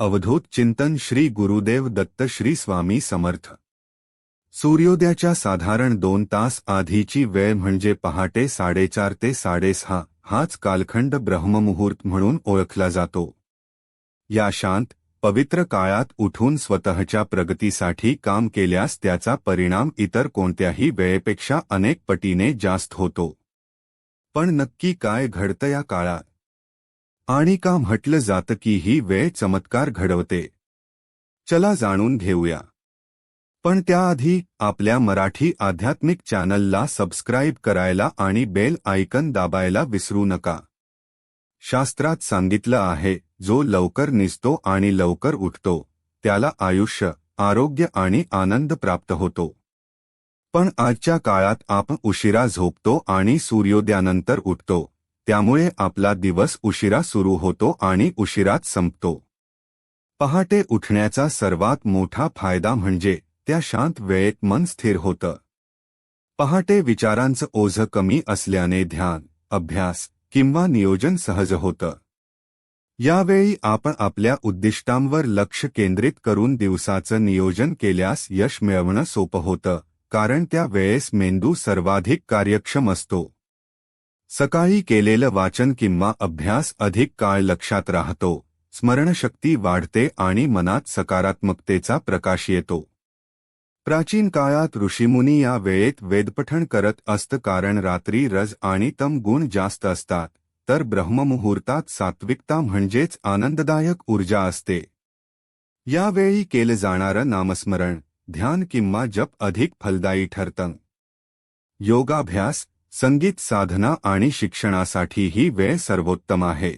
अवधूत चिंतन श्री गुरुदेव दत्त श्री स्वामी समर्थ. सूर्योदयाच्या साधारण दोन तास आधीची वेळ म्हणजे पहाटे साडेचार ते साडेसहा हाच कालखंड ब्रह्ममुहूर्त म्हणून ओळखला जातो. या शांत पवित्र काळात उठून स्वतःच्या प्रगतीसाठी काम केल्यास त्याचा परिणाम इतर कोणत्याही वेळेपेक्षा अनेक पटीने जास्त होतो. पण नक्की काय घडतं या काळात? आणि का म्हटलं जातं की ही वेळ चमत्कार घडवते. चला जाणून घेऊया. पण त्याआधी आपल्या मराठी आध्यात्मिक चॅनलला सबस्क्राईब करायला आणि बेल आयकन दाबायला विसरू नका. शास्त्रात सांगितलं आहे जो लवकर निसतो आणि लवकर उठतो त्याला आयुष्य आरोग्य आणि आनंद प्राप्त होतो. पण आजच्या काळात आपण उशिरा झोपतो आणि सूर्योदयानंतर उठतो. त्यामुळे आपला दिवस उशिरा सुरू होतो आणि उशिरात संपतो. पहाटे उठण्याचा सर्वात मोठा फायदा म्हणजे त्या शांत वेळेत मन स्थिर होतं. पहाटे विचारांचं ओझं कमी असल्याने ध्यान अभ्यास किंवा नियोजन सहज होतं. यावेळी आपण आपल्या उद्दिष्टांवर लक्ष केंद्रित करून दिवसाचं नियोजन केल्यास यश मिळवणं सोपं होतं कारण त्या वेळेस मेंदू सर्वाधिक कार्यक्षम असतो. सकाळी केलेलं वाचन किंवा अभ्यास अधिक काळ लक्षात राहतो स्मरणशक्ती वाढते आणि मनात सकारात्मकतेचा प्रकाश येतो. प्राचीन काळात ऋषीमुनी या वेळेत वेदपठण करत असत कारण रात्री रज आणि तम गुण जास्त असतात तर ब्रह्ममुहूर्तात सात्विकता म्हणजेच आनंददायक ऊर्जा असते. यावेळी केलं जाणारं नामस्मरण ध्यान किंवा जप अधिक फलदायी ठरतं. योगाभ्यास संगीत साधना आणि शिक्षणासाठी ही वेळ सर्वोत्तम आहे.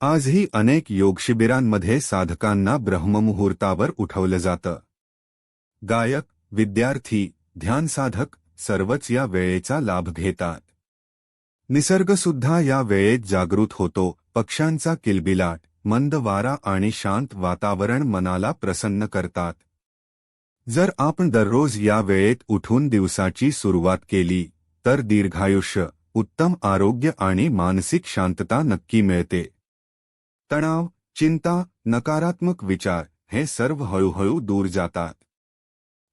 आजही अनेक योगशिबिरांमध्ये साधकांना ब्रह्ममुहूर्तावर उठवलं जातं. गायक विद्यार्थी ध्यानसाधक सर्वच या वेळेचा लाभ घेतात. निसर्गसुद्धा या वेळेत जागृत होतो पक्ष्यांचा किलबिलाट मंद वारा आणि शांत वातावरण मनाला प्रसन्न करतात. जर आपण दररोज या वेळेत उठून दिवसाची सुरुवात केली तर दीर्घायुष्य उत्तम आरोग्य आणि मानसिक शांतता नक्की मिळते. तणाव चिंता नकारात्मक विचार हे सर्व हळूहळू दूर जातात.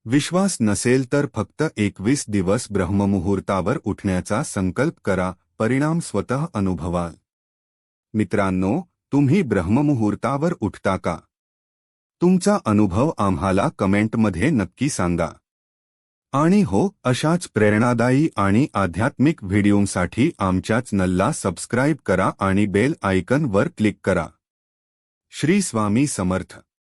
विश्वास नसेल तर फक्त एकवीस दिवस ब्रह्ममुहूर्तावर उठण्याचा संकल्प करा परिणाम स्वतः अनुभवाल. मित्रांनो तुम्ही ब्रह्ममुहूर्तावर उठता का? तुमचा अनुभव आम्हाला कमेंटमध्ये नक्की सांगा. आणि हो अशाच प्रेरणादायी आणि आध्यात्मिक व्हिडिओंसाठी आमच्या चॅनलला सबस्क्राईब करा आणि बेल आयकन वर क्लिक करा. श्री स्वामी समर्थ.